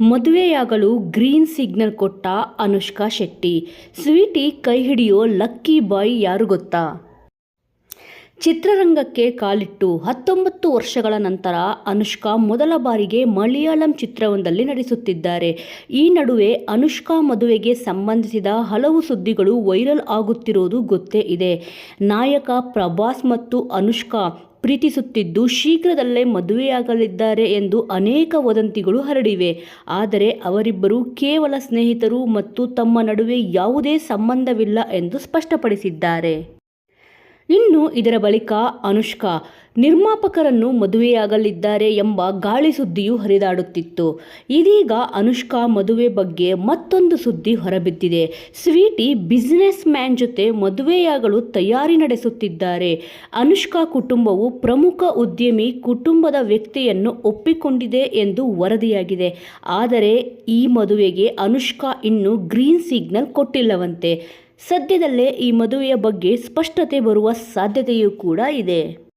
ಮದುವೆಯಾಗಲು green signal ಕೊಟ್ಟ Anushka Shetty. Sweety ಕೈ ಹಿಡಿಯೋ ಲಕ್ಕಿ ಬಾಯ್ ಯಾರು ಗೊತ್ತಾ? ಚಿತ್ರರಂಗಕ್ಕೆ ಕಾಲಿಟ್ಟು ಹತ್ತೊಂಬತ್ತು ವರ್ಷಗಳ ನಂತರ ಅನುಷ್ಕಾ ಮೊದಲ ಬಾರಿಗೆ ಮಲಯಾಳಂ ಚಿತ್ರವೊಂದಲ್ಲಿ ನಟಿಸುತ್ತಿದ್ದಾರೆ. ಈ ನಡುವೆ ಅನುಷ್ಕಾ ಮದುವೆಗೆ ಸಂಬಂಧಿಸಿದ ಹಲವು ಸುದ್ದಿಗಳು ವೈರಲ್ ಆಗುತ್ತಿರುವುದು ಗೊತ್ತೇ ಇದೆ. ನಾಯಕ ಪ್ರಭಾಸ್ ಮತ್ತು ಅನುಷ್ಕಾ ಪ್ರೀತಿಸುತ್ತಿದ್ದು ಶೀಘ್ರದಲ್ಲೇ ಮದುವೆಯಾಗಲಿದ್ದಾರೆ ಎಂದು ಅನೇಕ ವದಂತಿಗಳು ಹರಡಿವೆ. ಆದರೆ ಅವರಿಬ್ಬರು ಕೇವಲ ಸ್ನೇಹಿತರು ಮತ್ತು ತಮ್ಮ ನಡುವೆ ಯಾವುದೇ ಸಂಬಂಧವಿಲ್ಲ ಎಂದು ಸ್ಪಷ್ಟಪಡಿಸಿದ್ದಾರೆ. ಇನ್ನು ಇದರ ಬಳಿಕ ಅನುಷ್ಕಾ ನಿರ್ಮಾಪಕರನ್ನು ಮದುವೆಯಾಗಲಿದ್ದಾರೆ ಎಂಬ ಗಾಳಿ ಸುದ್ದಿಯು ಹರಿದಾಡುತ್ತಿತ್ತು. ಇದೀಗ ಅನುಷ್ಕಾ ಮದುವೆ ಬಗ್ಗೆ ಮತ್ತೊಂದು ಸುದ್ದಿ ಹೊರಬಿದ್ದಿದೆ. ಸ್ವೀಟಿ ಬಿಸ್ನೆಸ್ ಮ್ಯಾನ್ ಜೊತೆ ಮದುವೆಯಾಗಲು ತಯಾರಿ ನಡೆಸುತ್ತಿದ್ದಾರೆ. ಅನುಷ್ಕಾ ಕುಟುಂಬವು ಪ್ರಮುಖ ಉದ್ಯಮಿ ಕುಟುಂಬದ ವ್ಯಕ್ತಿಯನ್ನು ಒಪ್ಪಿಕೊಂಡಿದೆ ಎಂದು ವರದಿಯಾಗಿದೆ. ಆದರೆ ಈ ಮದುವೆಗೆ ಅನುಷ್ಕಾ ಇನ್ನೂ ಗ್ರೀನ್ ಸಿಗ್ನಲ್ ಕೊಟ್ಟಿಲ್ಲವಂತೆ. ಸದ್ಯದಲ್ಲೇ ಈ ಮದುವೆಯ ಬಗ್ಗೆ ಸ್ಪಷ್ಟತೆ ಬರುವ ಸಾಧ್ಯತೆಯೂ ಕೂಡ ಇದೆ.